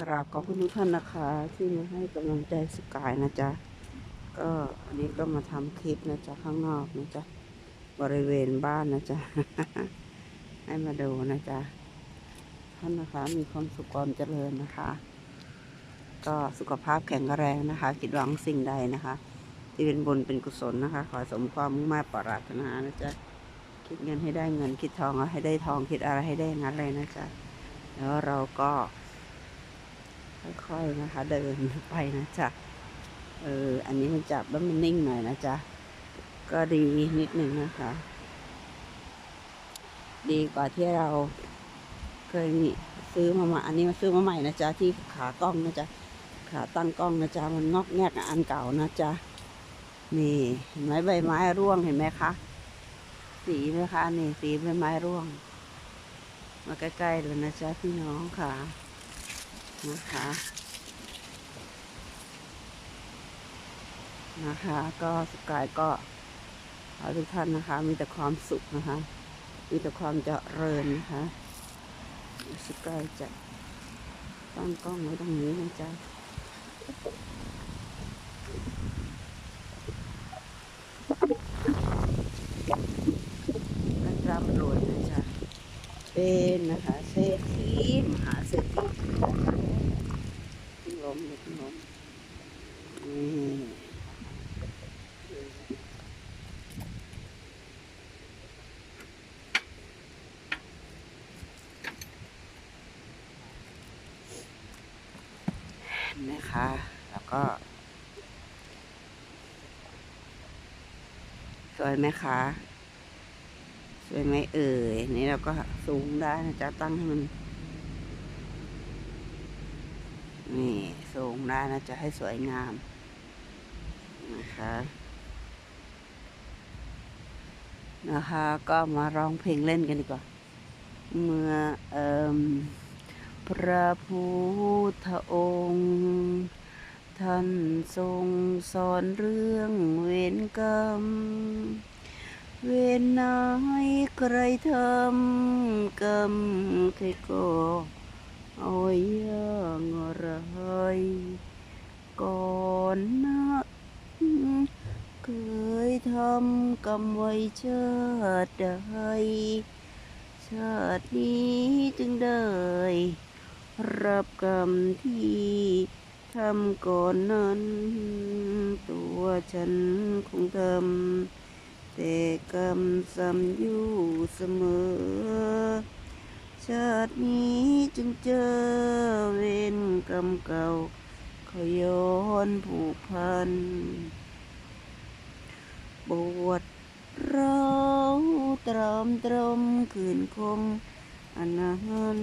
กราบขอบคุณทุกท่านนะคะ ที่มาให้กำลังใจสกายนะจ๊ะ ก็อันนี้ก็มาทำคลิปนะจ๊ะ ข้างนอกนะจ๊ะ บริเวณบ้านนะจ๊ะ ให้มาดูนะจ๊ะ ท่านนะคะ มีความสุขความเจริญนะคะ ก็สุขภาพแข็งแรงนะคะ คิดหวังสิ่งใดนะคะ ที่เป็นบุญเป็นกุศลนะคะ ขอสมความมุ่งมั่นปรารถนานะจ๊ะ คิดเงินให้ได้เงิน คิดทองให้ได้ทอง คิดอะไรให้ได้งั้นเลยนะจ๊ะ แล้วเราก็ ค่อยๆนะคะ เดินไปนะจ๊ะเอออันนี้มันจับแล้วมันนิ่งหน่อยนะจ๊ะก็ดีนิดหนึ่งนะคะ ดีกว่าที่เราเคยนี่ซื้อมาใหม่อันนี้มาซื้อมาใหม่นะจ๊ะที่ขากล้องนะจ๊ะขาตั้งกล้องนะจ๊ะมันงอกแงกอันเก่านะจ๊ะนี่เห็นไหมใบไม้ร่วงเห็นไหมคะสีไหมคะนี่สีใบไม้ร่วง มาใกล้ๆเลยนะจ๊ะพี่น้องค่ะ นะคะ นะคะ ก็สกายก็ขอทุกท่านนะคะ มีแต่ความสุขนะคะ มีแต่ความเจริญนะคะสกายจะตั้งกล้องไว้ตรงนี้นะจ๊ะและร่ำรวยนะจ๊ะเป็นนะคะเศรษฐีมหาเศรษฐีนะคะขึ้นล มเลยขึ้นมนี่นะคะ แล้วก็ สวยไหมคะ สวยไหมเอ่ย นี่เราก็สูงได้นะจ๊ะ ตั้งให้มัน นี่สูงได้นะจะให้สวยงามนะคะนะคะก็มาร้องเพลงเล่นกันดีกว่า เมื่อเอ่มพระพุทธองค์ ท่านทรงสอนเรื่องเวรกรรม เวรนายใครทำกรรมใครก็ เอาอย่างไรก่อนนะเคยทำกรรมไว้ชาติใดชาตินี้จึงได้ รับกรรมที่ทำก่อนนั้น ตัวฉันคงทำแต่กรรมซ้ำอยู่เสมอ ชาตินี้จึงเจอเวรกรรมเก่าขย้อนผูกพันบวชเราตรอมตรมคืนคงอนัน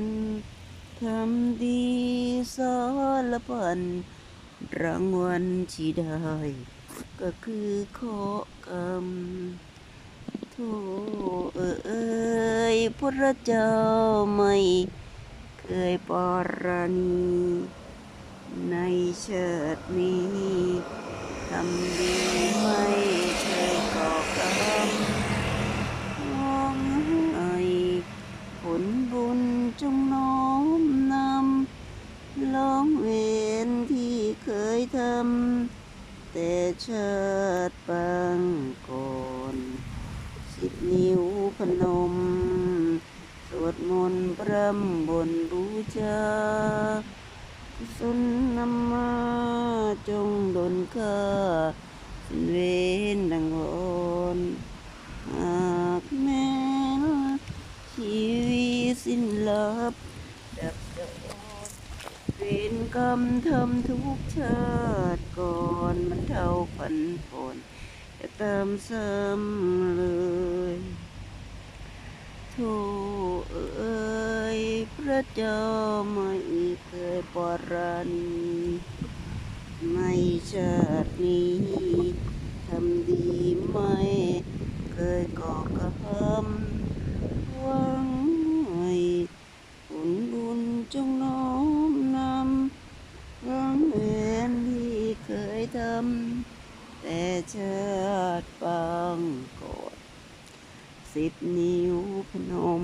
ทำดีสารพันรางวัลที่ได้ก็คือขอกรรม เอ่ยพระเจ้าไม่เคยปรณีในเชาตินี้ทำดีไม่เคยก่อกรรมมองให้ผลบุญจงน้อมนำล้องเวรที่เคยทำแต่เชาติปางก่อน สิบนิ้วพนม สวดมนต์พร่ำบนบูชาสุนนำมาจงดลค่าสิ้นเวรดังวอนหากแม้นชีวิตสิ้นลับดับดอนเวรกรรมทำทุกชาติก่อนมันเท่าพันผลจะ เติมซ้ำเลยโทเอ๋ยพระเจ้าไม่เคยปราณีในชาตินี้ทำดีไม่เคยก่อกรรมหวังให้ผลบุญจงน้อมนำหวังเห็นที่เคยทำแต่ชาติปางกอนสิบนิ้วพนม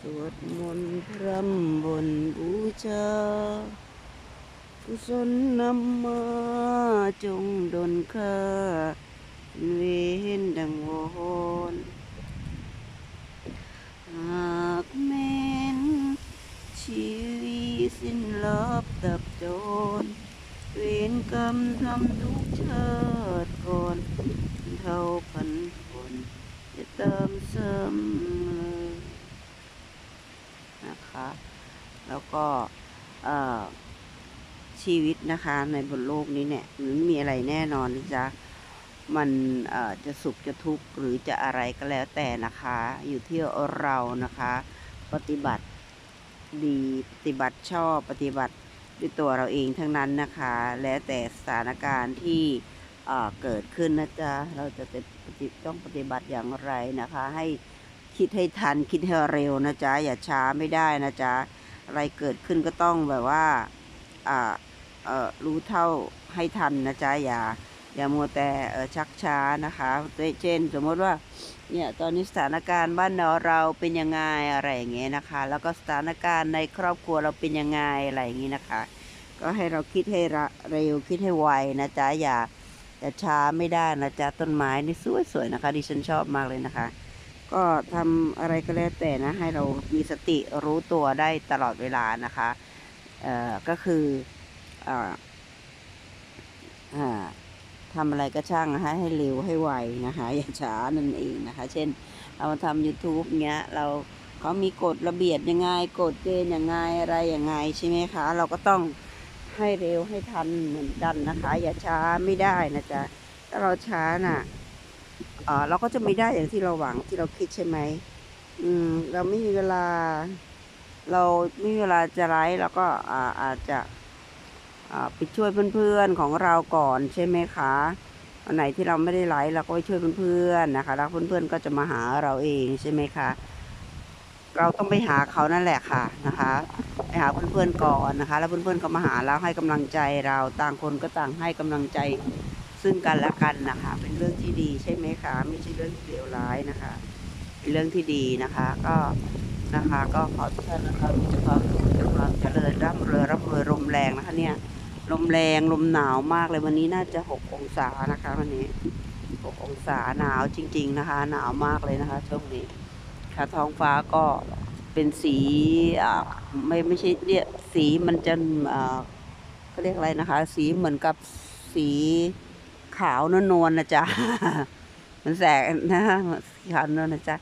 สวดมนต์พรำบนบูชากุศลนำมาจงดลค่าเป็นดังวอนหากแม้นชีวิตสิ้นลับตับจรเวรกรรมทำทุกชา ก่อนเท่าพันคนจะเติมเสริมเลยนะคะ แล้วก็ชีวิตนะคะในบนโลกนี้เนี่ยมันไม่มีอะไรแน่นอนนะจ๊ะมันจะสุขจะทุกข์หรือจะอะไรก็แล้วแต่นะคะ อยู่ที่เรานะคะ ปฏิบัติดีปฏิบัติชอบปฏิบัติด้วยตัวเราเองทั้งนั้นนะคะ แล้วแต่สถานการณ์ที่ เกิดขึ้นนะจ๊ะ เราจะต้องปฏิบัติอย่างไรนะคะ ให้คิดให้ทันคิดให้เร็วนะจ๊ะ อย่าช้าไม่ได้นะจ๊ะ อะไรเกิดขึ้นก็ต้องแบบว่าอ่าเออรู้เท่าให้ทันนะจ๊ะ อย่าอย่ามัวแต่ชักช้านะคะ เช่น สมมติว่าเนี่ยตอนนี้สถานการณ์บ้านเราเป็นยังไงอะไรอย่างเงี้ยนะคะ แล้วก็สถานการณ์ในครอบครัวเราเป็นยังไงอะไรอย่างงี้นะคะ ก็ให้เราคิดให้เร็วคิดให้ไวนะจ๊ะอย่า อย่ช้าไม่ได้นะจ๊ะต้นไม้นี่สวยๆนะคะ ดิฉันชอบมากเลยนะคะ ก็ทำอะไรก็แล้วแต่นะ ให้เรามีสติรู้ตัวได้ตลอดเวลานะคะเอ่อก็คือเอ่ออ่าทำอะไรก็ช่างนะคะให้เร็วให้ไวนะคะ อย่าช้านั่นเองนะคะ เช่น เรามาทำ YouTube เงี้ยเราเขามีกฎระเบียบยังไงกฎเกณฑ์ยังไงอะไรยังไงใช่ไหมคะ เราก็ต้อง ให้เร็วให้ทันเหมือนกันนะคะ อย่าช้าไม่ได้นะจ๊ะถ้าเราช้าน่ะเราก็จะไม่ได้อย่างที่เราหวังที่เราคิดใช่ไหมอืม เราไม่มีเวลา เราไม่มีเวลาจะไลฟ์เราก็อาอาจจะไปช่วยเพื่อนๆของเราก่อนใช่ไหมคะวันไหนที่เราไม่ได้ไลฟ์เราก็ไปช่วยเพื่อนๆนะคะ แล้วเพื่อนๆก็จะมาหาเราเองใช่ไหมคะ เราต้องไปหาเขานั่นแหละค่ะนะคะไปหาเพื่อนๆก่อนนะคะ แล้วเพื่อนๆก็มาหาเราให้กำลังใจเราต่างคนก็ต่างให้กำลังใจซึ่งกันและกันนะคะ เป็นเรื่องที่ดีใช่ไหมคะไม่ใช่เรื่องเลวร้ายนะคะ เป็นเรื่องที่ดีนะคะ ก็นะคะก็ขอทุกท่านนะคะมีแต่ความสุขแต่ความเจริญร่ำรวยร่ำรวยลมแรงนะคะเนี่ยลมแรงลมหนาวมากเลยวันนี้น่าจะหกองศานะคะ วันนี้หกองศาหนาวจริง ๆนะคะ หนาวมากเลยนะคะช่วงนี้ ค่ะท้องฟ้าก็เป็นสีไม่ไม่ใช่เรียกสีมันจะอ่าเขาเรียกอะไรนะคะ สีเหมือนกับสีขาวนวลๆนะจ๊ะ มันแสงนะสีขาวนวลนะจ๊ะ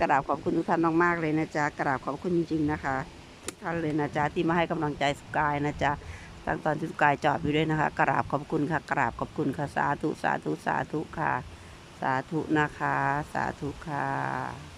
กราบขอบคุณทุกท่านมากๆเลยนะจ๊ะกราบขอบคุณจริงๆนะคะทุกท่านเลยนะจ๊ะที่มาให้กำลังใจสกายนะจ๊ะตั้งตอนที่สกายจอดอยู่ด้วยนะคะกราบขอบคุณค่ะกราบขอบคุณค่ะสาธุสาธุสาธุค่ะ สาธุนะคะ สาธุค่ะ